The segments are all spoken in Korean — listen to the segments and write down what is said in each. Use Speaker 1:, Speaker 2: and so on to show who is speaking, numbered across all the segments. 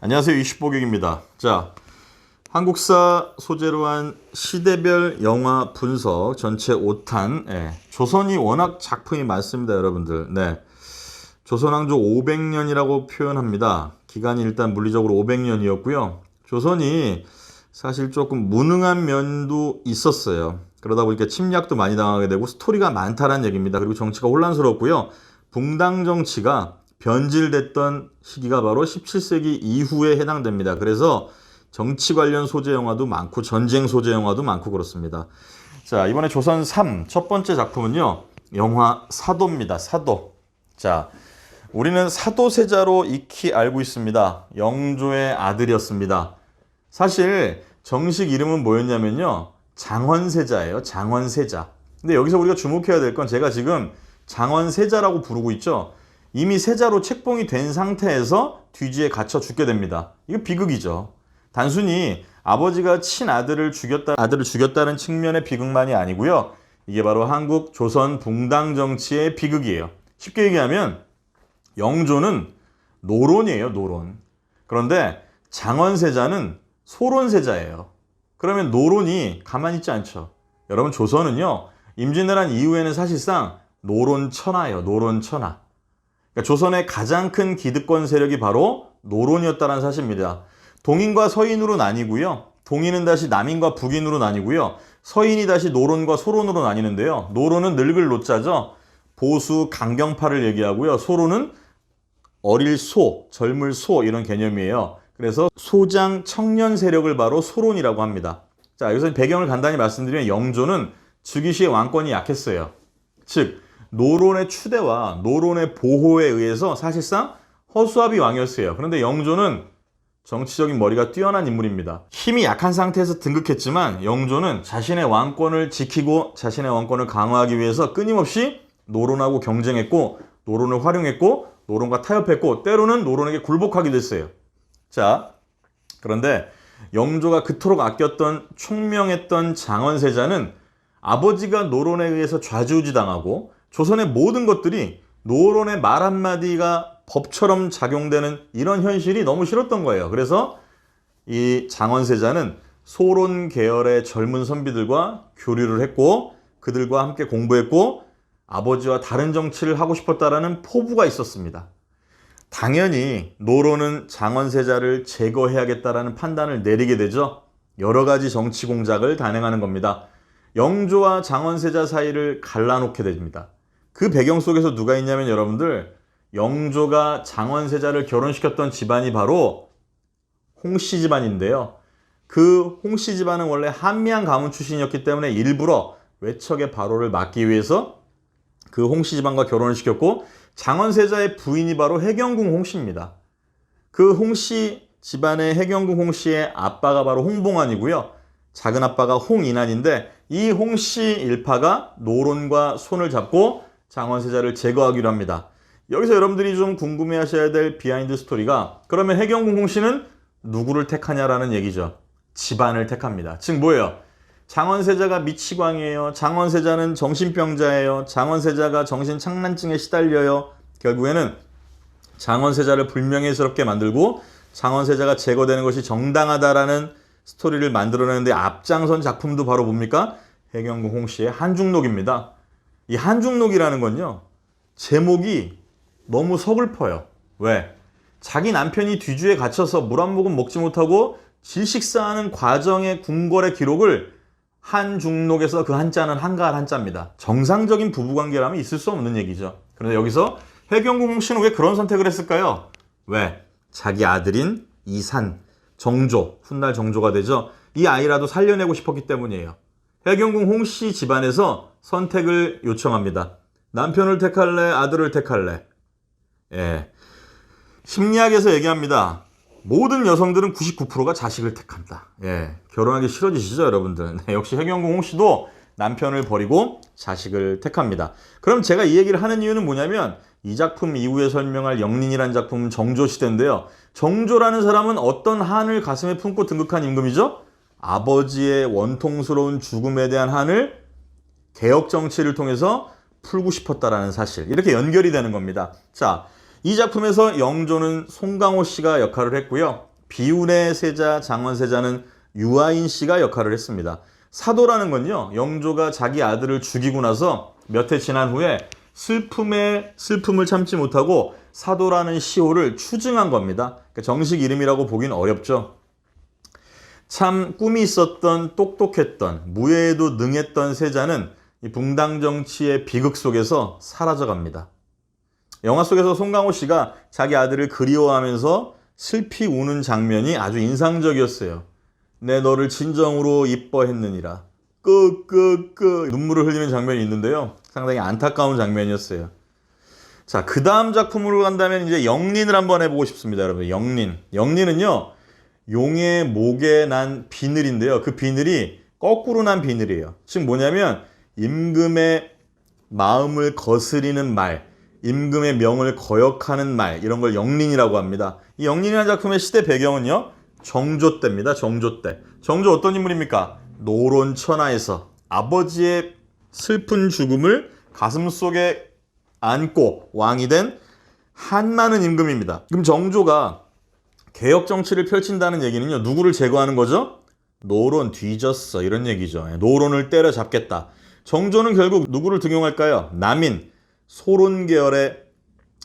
Speaker 1: 안녕하세요. 이슈보객입니다. 자, 한국사 소재로 한 시대별 영화 분석 전체 5탄. 예, 조선이 워낙 작품이 많습니다, 여러분들. 네. 조선왕조 500년이라고 표현합니다. 기간이 일단 물리적으로 500년이었고요. 조선이 사실 조금 무능한 면도 있었어요. 그러다 보니까 침략도 많이 당하게 되고 스토리가 많다는 얘기입니다. 그리고 정치가 혼란스럽고요. 붕당 정치가 변질됐던 시기가 바로 17세기 이후에 해당됩니다. 그래서 정치 관련 소재 영화도 많고 전쟁 소재 영화도 많고 그렇습니다. 자, 이번에 조선 3 첫 번째 작품은요. 영화 사도입니다. 사도. 자, 우리는 사도세자로 익히 알고 있습니다. 영조의 아들이었습니다. 사실 정식 이름은 뭐였냐면요. 장원세자예요. 장원세자. 근데 여기서 우리가 주목해야 될 건 제가 지금 장원세자라고 부르고 있죠. 이미 세자로 책봉이 된 상태에서 뒤지에 갇혀 죽게 됩니다. 이거 비극이죠. 단순히 아버지가 친아들을 죽였다, 아들을 죽였다는 측면의 비극만이 아니고요. 이게 바로 한국 조선 붕당 정치의 비극이에요. 쉽게 얘기하면 영조는 노론이에요, 노론. 그런데 장원세자는 소론세자예요. 그러면 노론이 가만히 있지 않죠. 여러분 조선은요. 임진왜란 이후에는 사실상 노론천하예요. 노론천하. 그러니까 조선의 가장 큰 기득권 세력이 바로 노론이었다는 사실입니다. 동인과 서인으로 나뉘고요. 동인은 다시 남인과 북인으로 나뉘고요. 서인이 다시 노론과 소론으로 나뉘는데요. 노론은 늙을 노자죠. 보수 강경파를 얘기하고요. 소론은 어릴 소, 젊을 소 이런 개념이에요. 그래서 소장 청년 세력을 바로 소론이라고 합니다. 자, 여기서 배경을 간단히 말씀드리면 영조는 즉위 시에 왕권이 약했어요. 즉 노론의 추대와 노론의 보호에 의해서 사실상 허수아비 왕이었어요. 그런데 영조는 정치적인 머리가 뛰어난 인물입니다. 힘이 약한 상태에서 등극했지만 영조는 자신의 왕권을 지키고 자신의 왕권을 강화하기 위해서 끊임없이 노론하고 경쟁했고 노론을 활용했고 노론과 타협했고 때로는 노론에게 굴복하기도 했어요. 자, 그런데 영조가 그토록 아꼈던 총명했던 장원세자는 아버지가 노론에 의해서 좌지우지당하고 조선의 모든 것들이 노론의 말 한마디가 법처럼 작용되는 이런 현실이 너무 싫었던 거예요. 그래서 이 장원세자는 소론 계열의 젊은 선비들과 교류를 했고 그들과 함께 공부했고 아버지와 다른 정치를 하고 싶었다라는 포부가 있었습니다. 당연히 노론은 장원세자를 제거해야겠다라는 판단을 내리게 되죠. 여러 가지 정치 공작을 단행하는 겁니다. 영조와 장원세자 사이를 갈라놓게 됩니다. 그 배경 속에서 누가 있냐면 여러분들 영조가 장원세자를 결혼시켰던 집안이 바로 홍씨 집안인데요. 그 홍씨 집안은 원래 한미양 가문 출신이었기 때문에 일부러 외척의 바로를 막기 위해서 그 홍씨 집안과 결혼을 시켰고 장원세자의 부인이 바로 해경궁 홍씨입니다. 그 홍씨 집안의 해경궁 홍씨의 아빠가 바로 홍봉환이고요. 작은 아빠가 홍인환인데 이 홍씨 일파가 노론과 손을 잡고 장원세자를 제거하기로 합니다. 여기서 여러분들이 좀 궁금해하셔야 될 비하인드 스토리가 그러면 해경궁 홍씨는 누구를 택하냐라는 얘기죠. 집안을 택합니다. 즉 뭐예요? 장원세자가 미치광이에요. 장원세자는 정신병자예요. 장원세자가 정신착란증에 시달려요. 결국에는 장원세자를 불명예스럽게 만들고 장원세자가 제거되는 것이 정당하다라는 스토리를 만들어내는데 앞장선 작품도 바로 뭡니까? 해경궁 홍씨의 한중록입니다. 이 한중록이라는 건요. 제목이 너무 서글퍼요. 왜? 자기 남편이 뒤주에 갇혀서 물 한 모금 먹지 못하고 질식사하는 과정의 궁궐의 기록을 한중록에서 그 한자는 한가할 한자입니다. 정상적인 부부관계라면 있을 수 없는 얘기죠. 그런데 여기서 해경궁 홍씨는 왜 그런 선택을 했을까요? 왜? 자기 아들인 이산, 정조, 훗날 정조가 되죠. 이 아이라도 살려내고 싶었기 때문이에요. 해경궁 홍씨 집안에서 선택을 요청합니다. 남편을 택할래? 아들을 택할래? 예. 심리학에서 얘기합니다. 모든 여성들은 99%가 자식을 택한다. 예. 결혼하기 싫어지시죠, 여러분들? 네, 역시 해경궁 홍씨도 남편을 버리고 자식을 택합니다. 그럼 제가 이 얘기를 하는 이유는 뭐냐면 이 작품 이후에 설명할 영린이라는 작품은 정조 시대인데요. 정조라는 사람은 어떤 한을 가슴에 품고 등극한 임금이죠? 아버지의 원통스러운 죽음에 대한 한을 개혁 정치를 통해서 풀고 싶었다라는 사실. 이렇게 연결이 되는 겁니다. 자, 이 작품에서 영조는 송강호 씨가 역할을 했고요. 비운의 세자 장원세자는 유아인 씨가 역할을 했습니다. 사도라는 건요. 영조가 자기 아들을 죽이고 나서 몇 해 지난 후에 슬픔에 슬픔을 참지 못하고 사도라는 시호를 추증한 겁니다. 그러니까 정식 이름이라고 보긴 어렵죠. 참 꿈이 있었던 똑똑했던 무예에도 능했던 세자는 이 붕당 정치의 비극 속에서 사라져 갑니다. 영화 속에서 송강호 씨가 자기 아들을 그리워하면서 슬피 우는 장면이 아주 인상적이었어요. 내 너를 진정으로 이뻐했느니라. 끄끄끄 눈물을 흘리는 장면이 있는데요. 상당히 안타까운 장면이었어요. 자, 그 다음 작품으로 간다면 이제 영린을 한번 해보고 싶습니다, 여러분. 영린. 영린은요, 용의 목에 난 비늘인데요. 그 비늘이 거꾸로 난 비늘이에요. 즉 뭐냐면, 임금의 마음을 거스리는 말, 임금의 명을 거역하는 말, 이런 걸 영린이라고 합니다. 이 영린이라는 작품의 시대 배경은요, 정조 때입니다. 정조 때. 정조 어떤 인물입니까? 노론 천하에서 아버지의 슬픈 죽음을 가슴 속에 안고 왕이 된 한많은 임금입니다. 그럼 정조가 개혁 정치를 펼친다는 얘기는요. 누구를 제거하는 거죠? 노론 뒤졌어 이런 얘기죠. 노론을 때려잡겠다. 정조는 결국 누구를 등용할까요? 남인 소론 계열의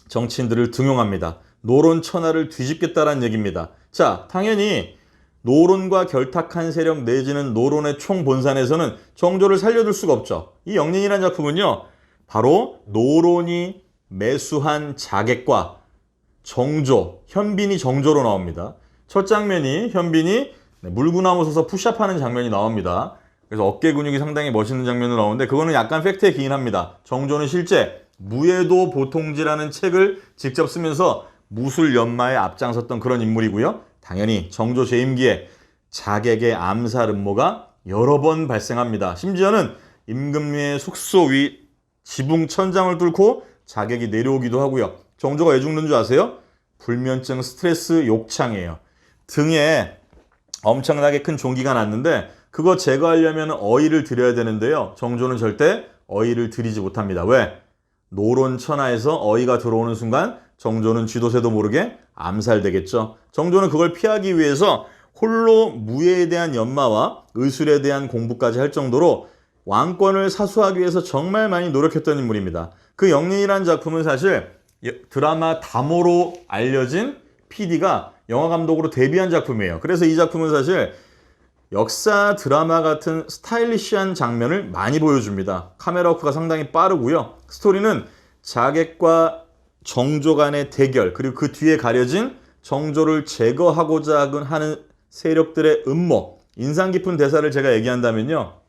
Speaker 1: 정치인들을 등용합니다. 노론 천하를 뒤집겠다라는 얘기입니다. 자, 당연히 노론과 결탁한 세력 내지는 노론의 총본산에서는 정조를 살려둘 수가 없죠. 이 영린이라는 작품은요. 바로 노론이 매수한 자객과 정조, 현빈이 정조로 나옵니다. 첫 장면이 현빈이 네, 물구나무 서서 푸시업하는 장면이 나옵니다. 그래서 어깨 근육이 상당히 멋있는 장면으로 나오는데 그거는 약간 팩트에 기인합니다. 정조는 실제 무예도 보통지라는 책을 직접 쓰면서 무술 연마에 앞장섰던 그런 인물이고요. 당연히 정조 재임기에 자객의 암살 음모가 여러 번 발생합니다. 심지어는 임금의 숙소 위 지붕 천장을 뚫고 자객이 내려오기도 하고요. 정조가 왜 죽는 줄 아세요? 불면증 스트레스 욕창이에요. 등에 엄청나게 큰 종기가 났는데 그거 제거하려면 어의를 드려야 되는데요. 정조는 절대 어의를 드리지 못합니다. 왜? 노론 천하에서 어의가 들어오는 순간 정조는 쥐도새도 모르게 암살되겠죠. 정조는 그걸 피하기 위해서 홀로 무예에 대한 연마와 의술에 대한 공부까지 할 정도로 왕권을 사수하기 위해서 정말 많이 노력했던 인물입니다. 그 영린이라는 작품은 사실 드라마 다모로 알려진 PD가 영화 감독으로 데뷔한 작품이에요. 그래서 이 작품은 사실 역사 드라마 같은 스타일리시한 장면을 많이 보여줍니다. 카메라 워크가 상당히 빠르고요. 스토리는 자객과 정조 간의 대결 그리고 그 뒤에 가려진 정조를 제거하고자 하는 세력들의 음모 인상 깊은 대사를 제가 얘기한다면요.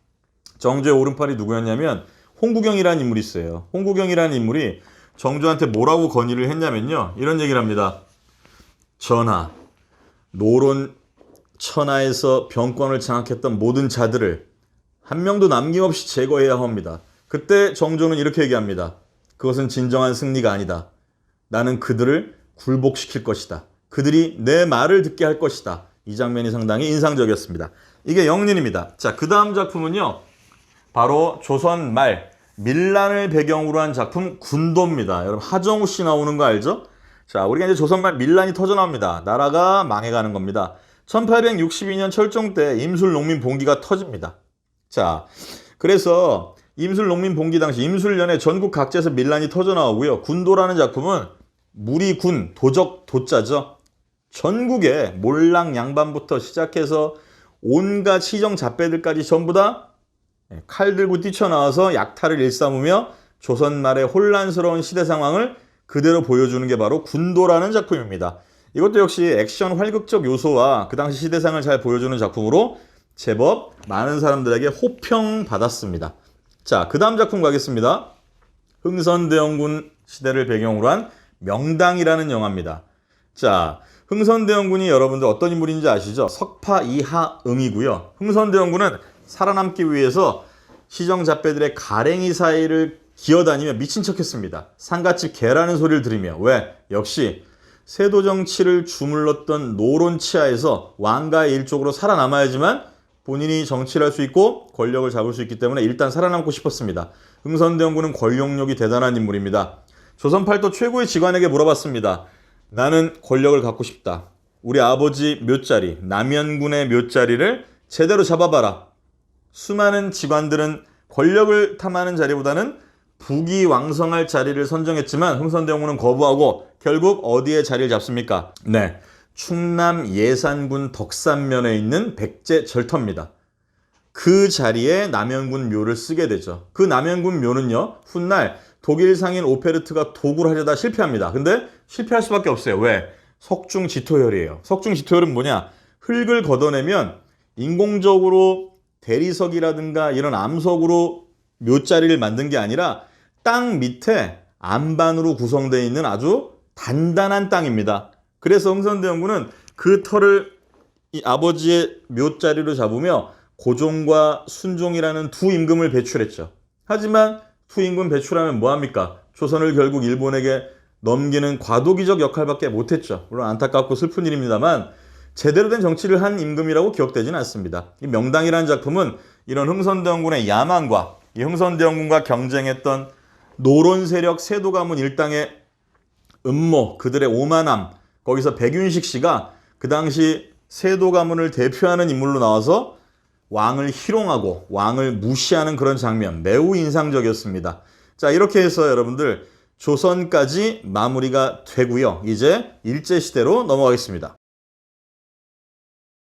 Speaker 1: 정조의 오른팔이 누구였냐면 홍구경이라는 인물이 있어요. 홍구경이라는 인물이 정조한테 뭐라고 건의를 했냐면요. 이런 얘기를 합니다. 전하, 노론 천하에서 병권을 장악했던 모든 자들을 한 명도 남김없이 제거해야 합니다. 그때 정조는 이렇게 얘기합니다. 그것은 진정한 승리가 아니다. 나는 그들을 굴복시킬 것이다. 그들이 내 말을 듣게 할 것이다. 이 장면이 상당히 인상적이었습니다. 이게 영린입니다. 자, 그 다음 작품은요. 바로 조선 말 밀란을 배경으로 한 작품 군도입니다. 여러분 하정우 씨 나오는 거 알죠? 자, 우리가 이제 조선 말 밀란이 터져 나옵니다. 나라가 망해가는 겁니다. 1862년 철종 때 임술 농민 봉기가 터집니다. 자, 그래서 임술 농민 봉기 당시 임술년에 전국 각지에서 밀란이 터져 나오고요. 군도라는 작품은 무리군 도적 도자죠. 전국에 몰랑 양반부터 시작해서 온갖 시정 잡배들까지 전부 다 칼 들고 뛰쳐나와서 약탈을 일삼으며 조선 말의 혼란스러운 시대 상황을 그대로 보여주는 게 바로 군도라는 작품입니다. 이것도 역시 액션 활극적 요소와 그 당시 시대상을 잘 보여주는 작품으로 제법 많은 사람들에게 호평 받았습니다. 자, 그 다음 작품 가겠습니다. 흥선대원군 시대를 배경으로 한 명당이라는 영화입니다. 자, 흥선대원군이 여러분들 어떤 인물인지 아시죠? 석파 이하응이고요. 흥선대원군은 살아남기 위해서 시정잡배들의 가랭이 사이를 기어다니며 미친 척했습니다. 상갓집 개라는 소리를 들으며 왜? 역시 세도 정치를 주물렀던 노론 치하에서 왕가의 일족으로 살아남아야지만 본인이 정치를 할 수 있고 권력을 잡을 수 있기 때문에 일단 살아남고 싶었습니다. 흥선대원군은 권력력이 대단한 인물입니다. 조선 팔도 최고의 직관에게 물어봤습니다. 나는 권력을 갖고 싶다. 우리 아버지 묘자리, 남현군의 묘자리를 제대로 잡아봐라. 수많은 직관들은 권력을 탐하는 자리보다는 북이 왕성할 자리를 선정했지만 흥선대원군은 거부하고 결국 어디에 자리를 잡습니까? 네. 충남 예산군 덕산면에 있는 백제 절터입니다. 그 자리에 남현군 묘를 쓰게 되죠. 그 남현군 묘는요, 훗날 독일 상인 오페르트가 도구를 하려다 실패합니다. 근데 실패할 수밖에 없어요. 왜? 석중 지토혈이에요. 석중 지토혈은 뭐냐? 흙을 걷어내면 인공적으로 대리석이라든가 이런 암석으로 묘자리를 만든 게 아니라 땅 밑에 안반으로 구성되어 있는 아주 단단한 땅입니다. 그래서 흥선대원군은 그 터를 이 아버지의 묘자리로 잡으며 고종과 순종이라는 두 임금을 배출했죠. 하지만 두 임금 배출하면 뭐합니까? 조선을 결국 일본에게 넘기는 과도기적 역할밖에 못했죠. 물론 안타깝고 슬픈 일입니다만 제대로 된 정치를 한 임금이라고 기억되지는 않습니다. 이 명당이라는 작품은 이런 흥선대원군의 야망과 이 흥선대원군과 경쟁했던 노론 세력 세도 가문 일당의 음모, 그들의 오만함, 거기서 백윤식 씨가 그 당시 세도 가문을 대표하는 인물로 나와서 왕을 희롱하고 왕을 무시하는 그런 장면 매우 인상적이었습니다. 자, 이렇게 해서 여러분들 조선까지 마무리가 되고요. 이제 일제시대로 넘어가겠습니다.